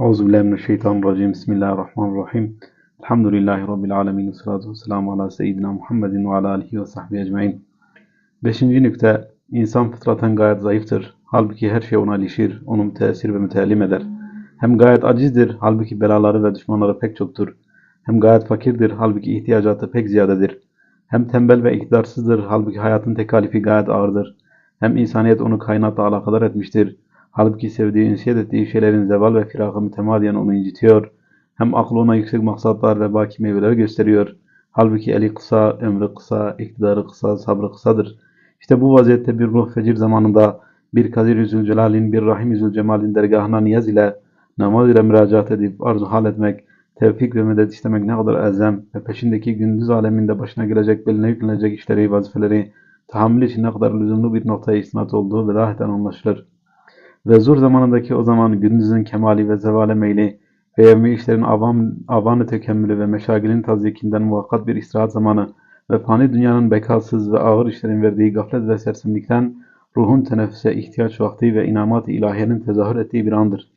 Euzubillahimineşşeytanirracim. Bismillahirrahmanirrahim. Elhamdülillahi Rabbil alemin. Salatu vesselamu ala seyyidina Muhammedin ve ala alihi ve sahbihi ecmain. Beşinci nükte. İnsan fıtraten gayet zayıftır. Halbuki her şey ona ilişir. Onu müteessir ve müteellim eder. Hem gayet acizdir. Halbuki belaları ve düşmanları pek çoktur. Hem gayet fakirdir. Halbuki ihtiyacatı pek ziyadedir. Hem tembel ve iktidarsızdır. Halbuki hayatın tekalifi gayet ağırdır. Hem insaniyet onu kainatla alakadar etmiştir. Halbuki sevdiği, ünsiyet ettiği şeylerin zeval ve firakı mütemadiyen onu incitiyor. Hem aklı ona yüksek maksatlar ve baki meyveler gösteriyor. Halbuki eli kısa, ömrü kısa, iktidarı kısa, sabrı kısadır. İşte bu vaziyette bir ruh fecir zamanında bir Kadir Zülcelal'in, bir Rahim Zülcemal'in dergahına niyaz ile, namaz ile müracaat edip arzu hal etmek, tevfik ve medet istemek ne kadar elzem ve peşindeki gündüz aleminde başına gelecek, beline yüklenecek işleri, vazifeleri, tahammül için ne kadar lüzumlu bir noktaya istinat olduğu vedaheten anlaşılır. Ve zor zamanındaki o zaman gündüzün kemali ve zevale meyli ve yevmi işlerin avam, avanı tekemmülü ve meşagilin tazyikinden muvakkat bir istirahat zamanı ve fani dünyanın bekasız ve ağır işlerin verdiği gaflet ve sersemlikten ruhun teneffüse ihtiyaç vakti ve inamat-ı ilahiyenin tezahür ettiği bir andır.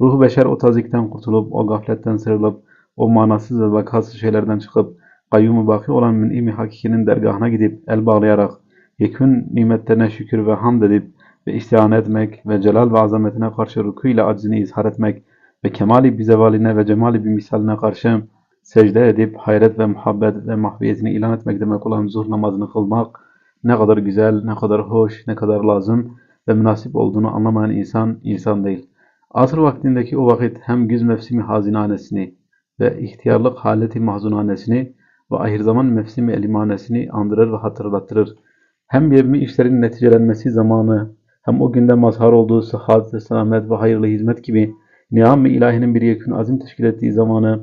Ruhu beşer o tazikten kurtulup, o gafletten sıyrılıp, o manasız ve vakasız şeylerden çıkıp, kayyum baki olan mün'im-i hakikinin dergahına gidip, el bağlayarak, yekün nimetlerine şükür ve hamd edip, ve istihan etmek ve celal ve azametine karşı ruku ile aczini izhar etmek ve kemali bir zevaline ve cemali bir misaline karşı secde edip hayret ve muhabbet ve mahviyetini ilan etmek demek olan zuhr namazını kılmak ne kadar güzel, ne kadar hoş, ne kadar lazım ve münasip olduğunu anlamayan insan, insan değil. Asr vaktindeki o vakit hem güz mevsimi hazinanesini ve ihtiyarlık haleti mahzunanesini ve ahir zaman mevsimi elimanesini andırır ve hatırlatırır. Hem yevmi işlerin neticelenmesi zamanı hem o günde mazhar olduğu sıhhat selamet ve hayırlı hizmet gibi niham ve ilahinin bir yekün azim teşkil ettiği zamanı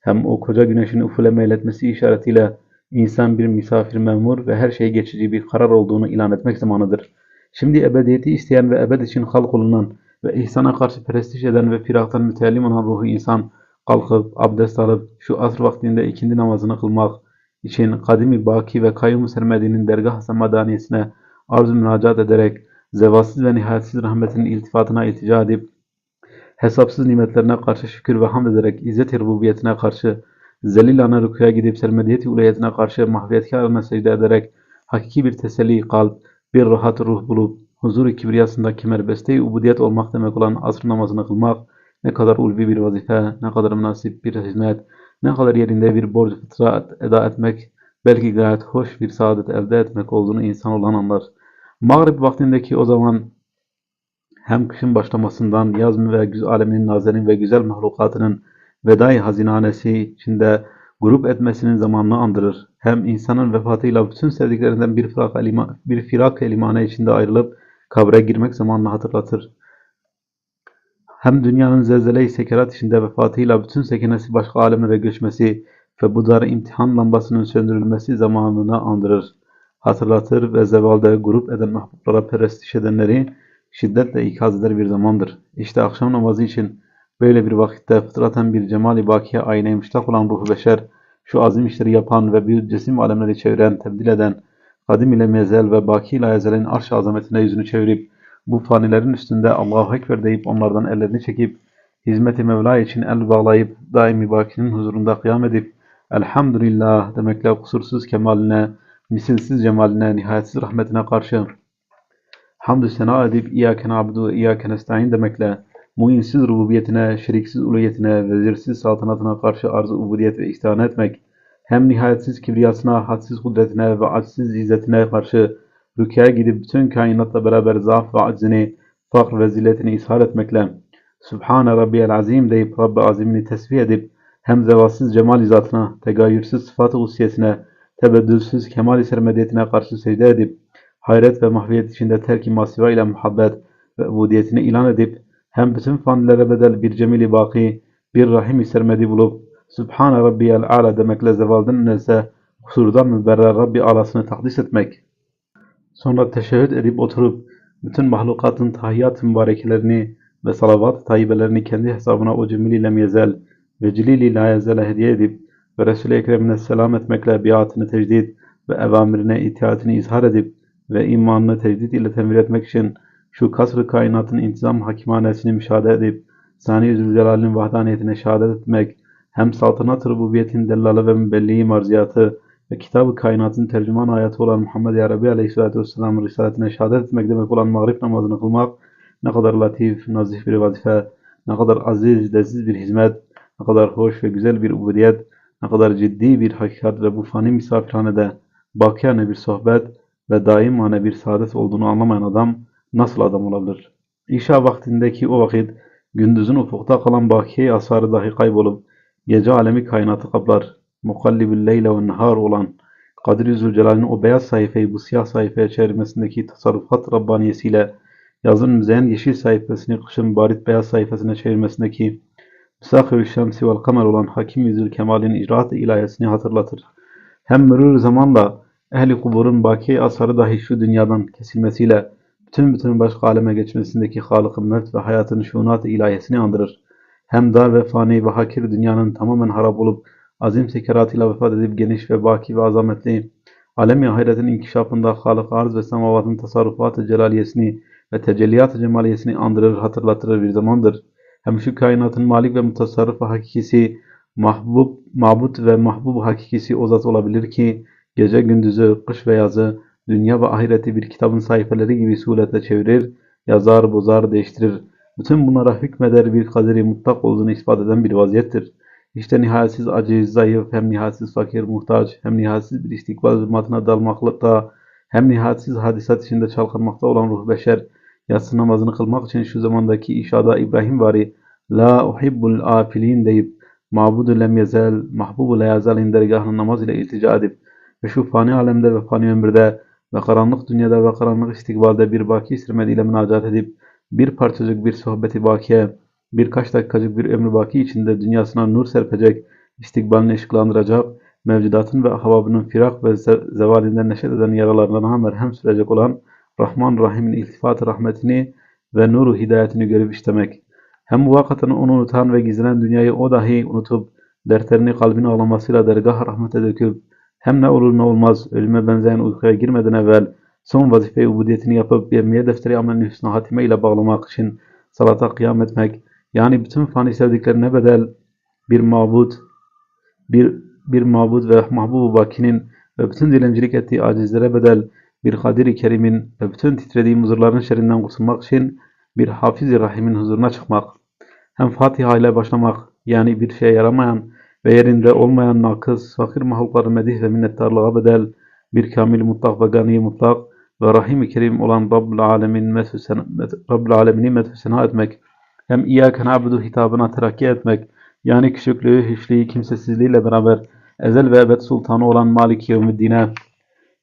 hem o koca güneşin ufule meyletmesi işaretiyle insan bir misafir memur ve her şey geçici bir karar olduğunu ilan etmek zamanıdır. Şimdi ebediyeti isteyen ve ebed için halk olunan ve ihsana karşı perestiş eden ve firaktan müteellim olan ruhu insan kalkıp abdest alıp şu asr vaktinde ikindi namazını kılmak için kadimi baki ve kayyum sermediğinin dergah semadaniyesine arz-ı müracaat ederek zevatsız ve nihayetsiz rahmetinin iltifatına iltica edip, hesapsız nimetlerine karşı şükür ve hamd ederek, izzet-i rububiyetine karşı, zelilane rükuya gidip sermediyeti uluyetine karşı mahviyetkârına secde ederek, hakiki bir teselli kalp, bir rahat ruh bulup, huzur-u kibriyasında kemerbeste-i ubudiyet olmak demek olan asr namazını kılmak, ne kadar ulvi bir vazife, ne kadar münasip bir hizmet, ne kadar yerinde bir borç fıtra eda etmek, belki gayet hoş bir saadet elde etmek olduğunu insan olan anlar. Mağrib vaktindeki o zaman hem kışın başlamasından yaz ve aleminin nazerin ve güzel mahlukatının vedai hazinanesi içinde grup etmesinin zamanını andırır. Hem insanın vefatıyla bütün sevdiklerinden bir firak, elima, bir firak elimane içinde ayrılıp kabre girmek zamanını hatırlatır. Hem dünyanın zelzele-i sekerat içinde vefatıyla bütün sekinesi başka alemlere göçmesi ve bu dar imtihan lambasının söndürülmesi zamanını andırır hatırlatır ve zevalde grup eden mahbublara perestiş edenleri şiddetle ikaz eder bir zamandır. İşte akşam namazı için böyle bir vakitte fıtraten bir cemali bakiye aynaya müştak olan ruhu beşer, şu azim işleri yapan ve bir cisim alemleri çeviren, tebdil eden, kadim ile mezel ve baki ile ezelin arş azametine yüzünü çevirip, bu fanilerin üstünde Allahu Ekber deyip onlardan ellerini çekip, hizmeti Mevla için el bağlayıp, daimi bakinin huzurunda kıyam edip, Elhamdülillah demekle kusursuz kemaline, misilsiz cemaline, nihayetsiz rahmetine karşı hamdü sena edip İyyâke na'budu ve İyyâke nestaîn demekle muinsiz rububiyetine, şeriksiz uluyetine, vezirsiz saltanatına karşı arz-ı ubudiyet ve ihsan etmek, hem nihayetsiz kibriyasına, hadsiz kudretine ve acsiz izzetine karşı rükâya gidip bütün kainatla beraber zaaf ve aczini, fakr ve zilletini ishar etmekle, Sübhane Rabbiyel Azim deyip Rabbi Azimini tesbih edip, hem zevatsız cemal izatına, tegayürsüz sıfat-ı ussiyesine, tebeddülsüz kemal-i sermediyetine karşı secde edip, hayret ve mahviyet içinde terk-i masiva ile muhabbet ve ubudiyetini ilan edip, hem bütün fanilere bedel bir cemili baki, bir rahim-i sermedi bulup, Sübhane Rabbiyel Ala demekle zevalden nelse, kusurdan müberrer Rabbi alasını takdis etmek. Sonra teşehhüd edip oturup, bütün mahlukatın tahiyyat mübarekelerini ve salavat tayyibelerini kendi hesabına o cemiliyle miyezel ve cilili la hediye edip, ve Resul-i Ekrem'ine selam etmekle biatını tecdid ve evamirine itaatini izhar edip ve imanını tecdid ile temir etmek için şu kasr-ı kainatın intizam hakimanesini müşahede edip Sani Zülcelal'in vahdaniyetine şehadet etmek, hem saltanat rububiyetin dellalı ve mübelliği marziyatı ve kitabı kainatın tercüman ayeti olan Muhammed Arabi Aleyhisselatü Vesselam'ın risaletine şehadet etmek demek olan mağrib namazını kılmak ne kadar latif, nazif bir vazife, ne kadar aziz, leziz bir hizmet, ne kadar hoş ve güzel bir ubudiyet, ne kadar ciddi bir hakikat ve bu fani misafirhanede bakiyane bir sohbet ve daimane bir saadet olduğunu anlamayan adam nasıl adam olabilir? İşa vaktindeki o vakit gündüzün ufukta kalan bakiye asarı dahi kaybolup gece alemi kainatı kaplar. Mukallibül leyle ve nehar olan Kadir-i Zülcelal'in o beyaz sayfayı bu siyah sayfaya çevirmesindeki tasarrufat Rabbaniyesiyle yazın müzeyen yeşil sayfasını kışın barit beyaz sayfasına çevirmesindeki Müsahir-i Şemsi vel Kamer olan Hakim Yüzül Kemal'in icraat-ı ilahiyesini hatırlatır. Hem mürür zamanla ehli kuburun baki asarı dahi şu dünyadan kesilmesiyle bütün bütün başka aleme geçmesindeki Halık-ı Mevt ve hayatın şunat-ı ilahiyesini andırır. Hem dar ve fani ve hakir dünyanın tamamen harap olup azim sekeratıyla vefat edip geniş ve baki ve azametli alemi ahiretin inkişafında Halık arz ve semavatın tasarrufatı celaliyesini ve tecelliyat-ı cemaliyesini andırır, hatırlatır bir zamandır. Hem şu kainatın malik ve mutasarrıf hakikisi, mahbub, mabut ve mahbub hakikisi o zat olabilir ki, gece gündüzü, kış ve yazı, dünya ve ahireti bir kitabın sayfaları gibi suretle çevirir, yazar, bozar, değiştirir. Bütün bunlara hükmeder bir kaderi mutlak olduğunu ispat eden bir vaziyettir. İşte nihayetsiz aciz, zayıf, hem nihayetsiz fakir, muhtaç, hem nihayetsiz bir istikbal zulmatına dalmakta, hem nihayetsiz hadisat içinde çalkanmakta olan ruh beşer, yatsı namazını kılmak için şu zamandaki işada İbrahim vari, La uhibbul afilin deyip, mabudu lem yezel, mahbubu le yazalin dergahına namaz ile iltica edip, ve şu fani alemde ve fani ömürde ve karanlık dünyada ve karanlık istikbalde bir baki sirmediyle münacat edip, bir parçacık bir sohbeti bakiye, birkaç dakikacık bir ömrü baki içinde dünyasına nur serpecek, istikbalini ışıklandıracak, mevcudatın ve havabının firak ve zevalinden neşet eden yaralarına merhem sürecek olan Rahman Rahim'in iltifat rahmetini ve nuru hidayetini görüp işlemek. Hem muvakkaten onu unutan ve gizlenen dünyayı o dahi unutup, dertlerini kalbine ağlamasıyla dergah rahmete döküp, hem ne olur ne olmaz ölüme benzeyen uykuya girmeden evvel son vazife ubudiyetini yapıp yemeye defteri amelini hüsnü hatime ile bağlamak için salata kıyam etmek, yani bütün fani sevdiklerine bedel bir mabut, bir, bir mabut ve mahbubu bakinin ve bütün dilencilik ettiği acizlere bedel bir Kadir-i Kerim'in ve bütün titrediği huzurların şerrinden kurtulmak için bir Hafiz-i Rahim'in huzuruna çıkmak, hem Fatiha ile başlamak, yani bir şeye yaramayan ve yerinde olmayan nakız, fakir mahlukları medih ve minnettarlığa bedel bir kamil mutlak ve gani mutlak ve Rahim-i Kerim olan Rabbul Alemin Rabbul Alemini medhü etmek, hem İyyâke na'budu hitabına terakki etmek, yani küçüklüğü, hiçliği, kimsesizliğiyle beraber ezel ve ebed sultanı olan Malik Yevmiddin'e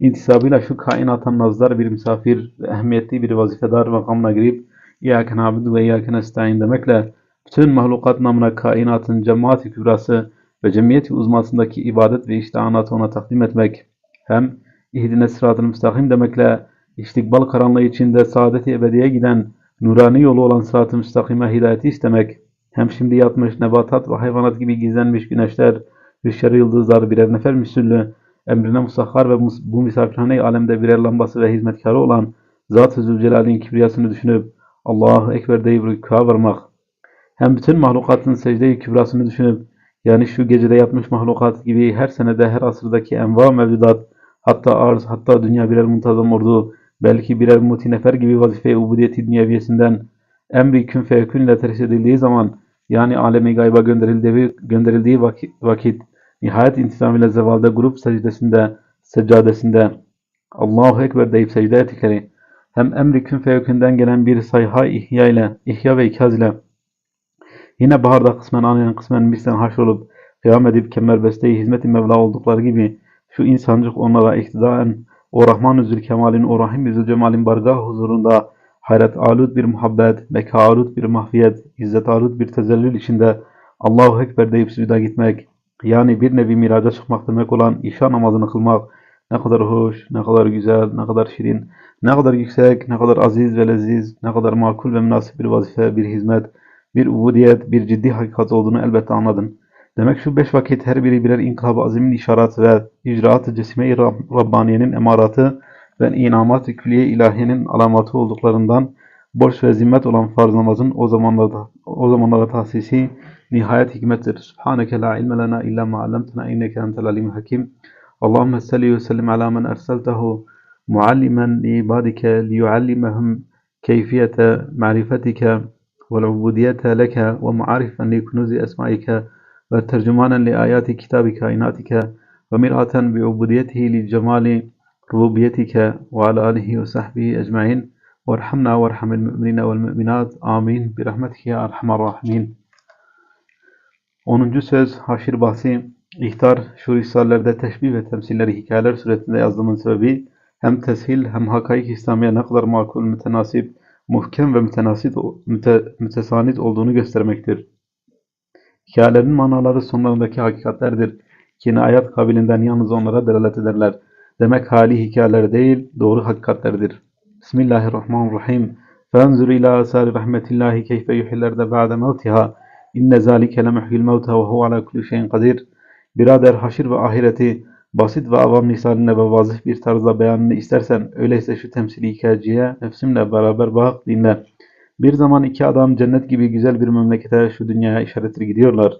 intisabıyla şu kainata nazdar bir misafir ehemmiyetli bir vazifedar makamına girip İyyâke na'budu ve İyyâke nestaîn demekle bütün mahlukat namına kainatın cemaati kübrası ve cemiyeti uzmasındaki ibadet ve iştihanatı ona takdim etmek hem ihdine sıratını müstakim demekle istikbal karanlığı içinde saadet-i ebediye giden nurani yolu olan sırat-ı müstakime hidayeti istemek hem şimdi yatmış nebatat ve hayvanat gibi gizlenmiş güneşler, rüşşeri yıldızlar birer nefer müsüllü, emrine musahhar ve bu misafirhane alemde birer lambası ve hizmetkarı olan Zat-ı Zülcelal'in kibriyasını düşünüp Allahu Ekber deyip rükûa varmak. Hem bütün mahlukatın secde-i kübrasını düşünüp yani şu gecede yatmış mahlukat gibi her senede her asırdaki enva mevcudat hatta arz hatta dünya birer muntazam ordu belki birer mutinefer gibi vazife-i ubudiyeti dünyeviyesinden emri kün feyekün ile terhis edildiği zaman yani alemi gayba gönderildiği, gönderildiği vakit, vakit nihayet intisamıyla zevalde grup secdesinde, seccadesinde Allahu Ekber deyip secde ettikleri hem emri kün feyekünden gelen bir sayha ihya ile, ihya ve ikaz ile yine baharda kısmen anlayan kısmen mislen haşrolup kıyam edip kemerbesteyi hizmet-i Mevla oldukları gibi şu insancık onlara iktidaen o Rahman-ı Zülkemal'in, o Rahim-i Zülcemal'in bargah huzurunda hayret alut bir muhabbet, meka alut bir mahfiyet, izzet alut bir tezellül içinde Allahu Ekber deyip sücuda gitmek, yani bir nevi miraca çıkmak demek olan işa namazını kılmak ne kadar hoş, ne kadar güzel, ne kadar şirin, ne kadar yüksek, ne kadar aziz ve leziz, ne kadar makul ve münasip bir vazife, bir hizmet, bir ubudiyet, bir ciddi hakikat olduğunu elbette anladın. Demek şu beş vakit her biri birer inkılab azimin işaret ve icraat-ı cesime-i Rabbaniye'nin emaratı ve inamat-ı külliye ilahiyenin alamatı olduklarından borç ve zimmet olan farz namazın o zamanlarda o zamanlara tahsisi نهاية حكمته سبحانك لا علم لنا إلا ما علمتنا إنك أنت العليم الحكيم. اللهم صل وسلم على من أرسلته معلما لعبادك ليعلمهم كيفية معرفتك والعبودية لك ومعارفا لكنوز أسمائك وترجمانا لآيات كتاب كائناتك ومرأة بعبوديته لجمال ربوبيتك وعلى آله وصحبه أجمعين. وارحمنا وارحم المؤمنين والمؤمنات. آمين. برحمتك يا أرحم الراحمين. 10. söz haşir bahsi ihtar şu risalelerde teşbih ve temsilleri hikayeler suretinde yazdığımın sebebi hem teshil hem hakaik İslamiye ne kadar makul, mütenasip, muhkem ve mütenasit, müte, mütesanit olduğunu göstermektir. Hikayelerin manaları sonlarındaki hakikatlerdir. Kinayet kabilinden yalnız onlara delalet ederler. Demek hali hikayeler değil, doğru hakikatlerdir. Bismillahirrahmanirrahim. فَانْزُرْ إِلَى آثَارِ رَحْمَةِ اللّٰهِ كَيْفَ يُحْيِي الْأَرْضَ بَعْدَ مَوْتِهَا İnne zâlike lemuhyil mevte ve huve ala kulli şeyin kadir. Birader haşir ve ahireti basit ve avam lisanine ve vazif bir tarzda beyanını istersen öyleyse şu temsili hikayeciye nefsimle beraber bak dinle. Bir zaman iki adam cennet gibi güzel bir memlekete şu dünyaya işaretli gidiyorlar.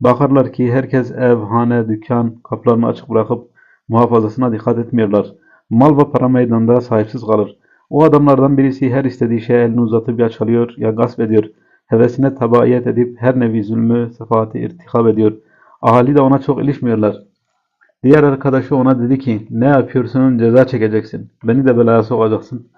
Bakarlar ki herkes ev, hane, dükkan, kapılarını açık bırakıp muhafazasına dikkat etmiyorlar. Mal ve para meydanında sahipsiz kalır. O adamlardan birisi her istediği şeye elini uzatıp ya çalıyor ya gasp ediyor. Hevesine tabaiyet edip her nevi zulmü, sefaati irtikab ediyor. Ahali de ona çok ilişmiyorlar. Diğer arkadaşı ona dedi ki, ne yapıyorsun ceza çekeceksin. Beni de belaya sokacaksın.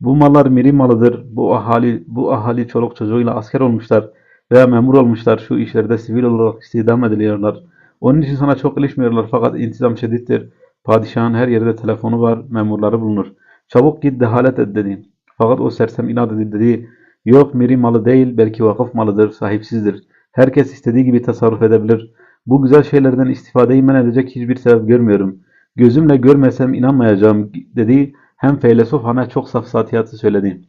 Bu mallar miri malıdır. Bu ahali, bu ahali çoluk çocuğuyla asker olmuşlar veya memur olmuşlar. Şu işlerde sivil olarak istihdam ediliyorlar. Onun için sana çok ilişmiyorlar fakat intizam şedittir. Padişahın her yerde telefonu var, memurları bulunur. Çabuk git dehalet et dedi. Fakat o sersem inat edip dedi, yok miri malı değil belki vakıf malıdır, sahipsizdir. Herkes istediği gibi tasarruf edebilir. Bu güzel şeylerden istifadeyi men edecek hiçbir sebep görmüyorum. Gözümle görmesem inanmayacağım dedi. Hem feylesof hana çok safsatiyatı söyledi.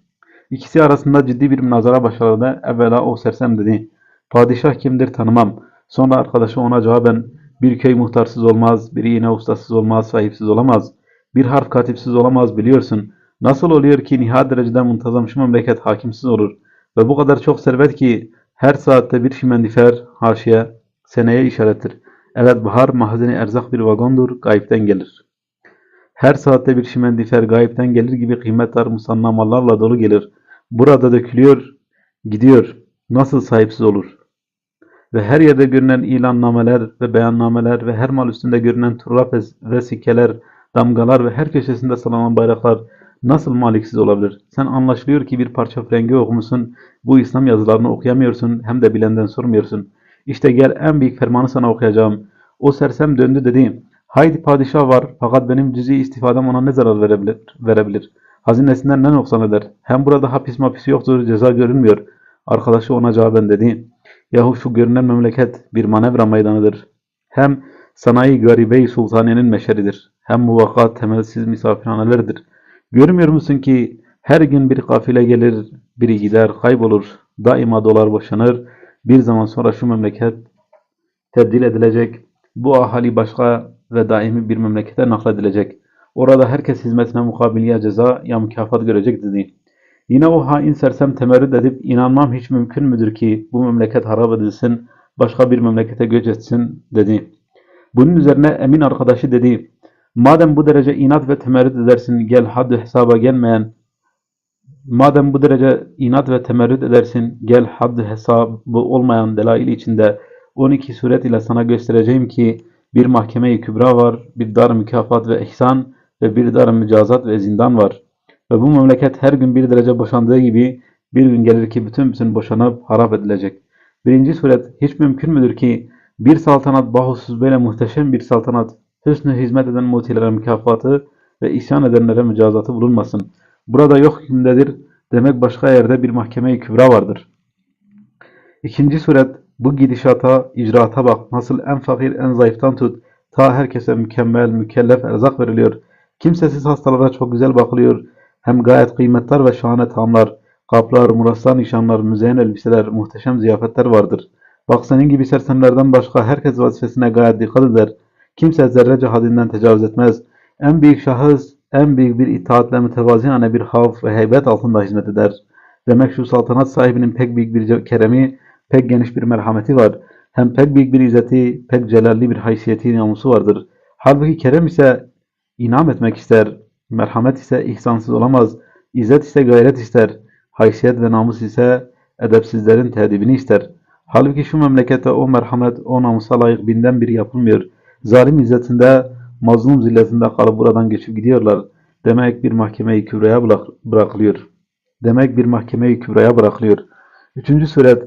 İkisi arasında ciddi bir münazara başladı. Evvela o sersem dedi. Padişah kimdir tanımam. Sonra arkadaşı ona cevaben bir köy muhtarsız olmaz, bir iğne ustasız olmaz, sahipsiz olamaz. Bir harf katipsiz olamaz biliyorsun. Nasıl oluyor ki nihayet derecede muntazam şu memleket hakimsiz olur ve bu kadar çok servet ki her saatte bir şimendifer, haşiye, seneye işarettir. Evet bahar mahzeni erzak bir vagondur, gayipten gelir. Her saatte bir şimendifer gayipten gelir gibi kıymetler musanna mallarla dolu gelir. Burada dökülüyor, gidiyor. Nasıl sahipsiz olur? Ve her yerde görünen ilannameler ve beyannameler ve her mal üstünde görünen turrap ve sikkeler, damgalar ve her köşesinde sallanan bayraklar nasıl maliksiz olabilir? Sen anlaşılıyor ki bir parça frengi okumuşsun, bu İslam yazılarını okuyamıyorsun hem de bilenden sormuyorsun. İşte gel en büyük fermanı sana okuyacağım. O sersem döndü dedi. Haydi padişah var fakat benim cüzi istifadem ona ne zarar verebilir? verebilir? Hazinesinden ne noksan eder? Hem burada hapis mapis yoktur, ceza görünmüyor. Arkadaşı ona cevaben dedi. Yahu şu görünen memleket bir manevra meydanıdır. Hem sanayi garibe-i sultaniyenin meşeridir. Hem muvakkat temelsiz misafirhaneleridir. Görmüyor musun ki her gün bir kafile gelir, biri gider, kaybolur. Daima dolar boşanır. Bir zaman sonra şu memleket tebdil edilecek. Bu ahali başka ve daimi bir memlekete nakledilecek. Orada herkes hizmetine mukabil ya ceza ya mükafat görecek dedi. Yine o hain sersem temerrüt edip inanmam hiç mümkün müdür ki bu memleket harap edilsin, başka bir memlekete göç etsin dedi. Bunun üzerine emin arkadaşı dedi. Madem bu derece inat ve temerrüt edersin gel haddi hesaba gelmeyen Madem bu derece inat ve temerrüt edersin gel haddi hesabı olmayan delail içinde 12 suret ile sana göstereceğim ki bir mahkeme-i kübra var, bir dar mükafat ve ihsan ve bir dar mücazat ve zindan var. Ve bu memleket her gün bir derece boşandığı gibi bir gün gelir ki bütün bütün boşanıp harap edilecek. Birinci suret hiç mümkün müdür ki bir saltanat bahusuz böyle muhteşem bir saltanat hüsnü hizmet eden mutilere mükafatı ve isyan edenlere mücazatı bulunmasın. Burada yok hükümdedir demek başka yerde bir mahkeme-i kübra vardır. İkinci suret bu gidişata, icraata bak. Nasıl en fakir, en zayıftan tut. Ta herkese mükemmel, mükellef erzak veriliyor. Kimsesiz hastalara çok güzel bakılıyor. Hem gayet kıymetler ve şahane tamlar, kaplar, muraslar, nişanlar, müzeyen elbiseler, muhteşem ziyafetler vardır. Bak senin gibi sersemlerden başka herkes vazifesine gayet dikkat eder. Kimse zerrece hadinden tecavüz etmez. En büyük şahıs, en büyük bir itaatle mütevaziyane bir havf ve heybet altında hizmet eder. Demek şu saltanat sahibinin pek büyük bir keremi, pek geniş bir merhameti var. Hem pek büyük bir izzeti, pek celalli bir haysiyeti, namusu vardır. Halbuki kerem ise inam etmek ister, merhamet ise ihsansız olamaz, izzet ise gayret ister, haysiyet ve namus ise edepsizlerin tedibini ister. Halbuki şu memlekette o merhamet, o namusa layık binden biri yapılmıyor. Zalim izzetinde, mazlum zilletinde kalıp buradan geçip gidiyorlar. Demek bir mahkemeyi kübraya bırak- bırakılıyor. Demek bir mahkemeyi kübraya bırakılıyor. Üçüncü suret,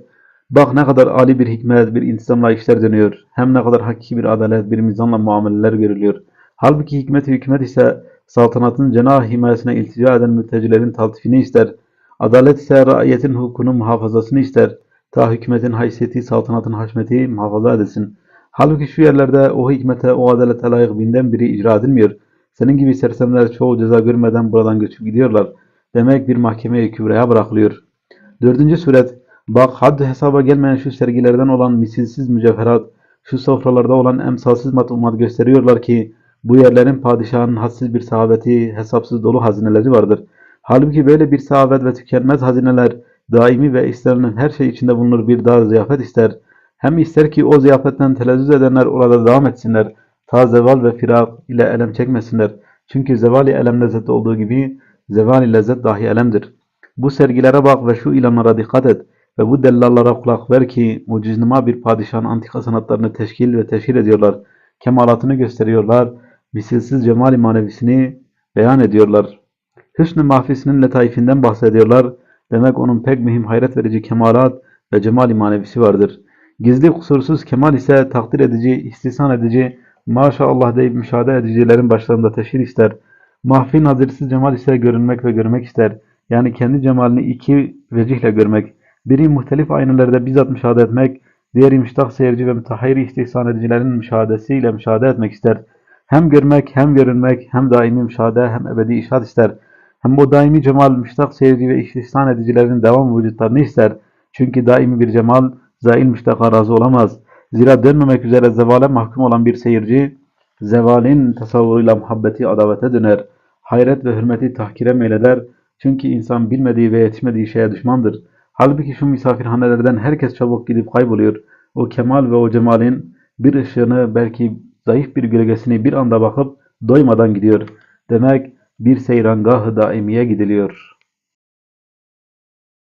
bak ne kadar âli bir hikmet, bir intizamla işler dönüyor. Hem ne kadar hakiki bir adalet, bir mizanla muameleler görülüyor. Halbuki hikmet hükümet ise saltanatın cenah himayesine iltica eden mültecilerin taltifini ister. Adalet ise raiyetin hukukunun muhafazasını ister. Ta hükümetin haysiyeti, saltanatın haşmeti muhafaza edilsin. Halbuki şu yerlerde o hikmete, o adalete layık binden biri icra edilmiyor. Senin gibi sersemler çoğu ceza görmeden buradan göçüp gidiyorlar. Demek bir mahkemeye kübraya bırakılıyor. Dördüncü suret, bak haddi hesaba gelmeyen şu sergilerden olan misilsiz mücevherat, şu sofralarda olan emsalsiz matlumat gösteriyorlar ki bu yerlerin padişahının hadsiz bir sahabeti, hesapsız dolu hazineleri vardır. Halbuki böyle bir sahavet ve tükenmez hazineler daimi ve istenilen her şey içinde bulunur bir dar ziyafet ister. Hem ister ki o ziyafetten telezzüz edenler orada devam etsinler. Ta zeval ve firak ile elem çekmesinler. Çünkü zevali elem lezzeti olduğu gibi zevali lezzet dahi elemdir. Bu sergilere bak ve şu ilanlara dikkat et ve bu dellallara kulak ver ki muciznima bir padişahın antika sanatlarını teşkil ve teşhir ediyorlar. Kemalatını gösteriyorlar. Misilsiz cemali manevisini beyan ediyorlar. Hüsnü mahfisinin letaifinden bahsediyorlar. Demek onun pek mühim hayret verici kemalat ve cemali manevisi vardır. Gizli kusursuz kemal ise takdir edici, istihsan edici, maşallah deyip müşahede edicilerin başlarında teşhir ister. Mahfi nazirsiz cemal ise görünmek ve görmek ister. Yani kendi cemalini iki vecihle görmek. Biri muhtelif aynalarda bizzat müşahede etmek, diğeri müştak seyirci ve mütehayyir istihsan edicilerin müşahadesiyle müşahede etmek ister. Hem görmek, hem görünmek, hem daimi müşahede, hem ebedi işaret ister. Hem bu daimi cemal, müştak seyirci ve istihsan edicilerin devam vücutlarını ister. Çünkü daimi bir cemal, zail müştaka razı olamaz. Zira dönmemek üzere zevale mahkum olan bir seyirci, zevalin tasavvuruyla muhabbeti adavete döner. Hayret ve hürmeti tahkire meyleder. Çünkü insan bilmediği ve yetişmediği şeye düşmandır. Halbuki şu misafirhanelerden herkes çabuk gidip kayboluyor. O kemal ve o cemalin bir ışığını belki zayıf bir gölgesini bir anda bakıp doymadan gidiyor. Demek bir seyrangah daimiye gidiliyor.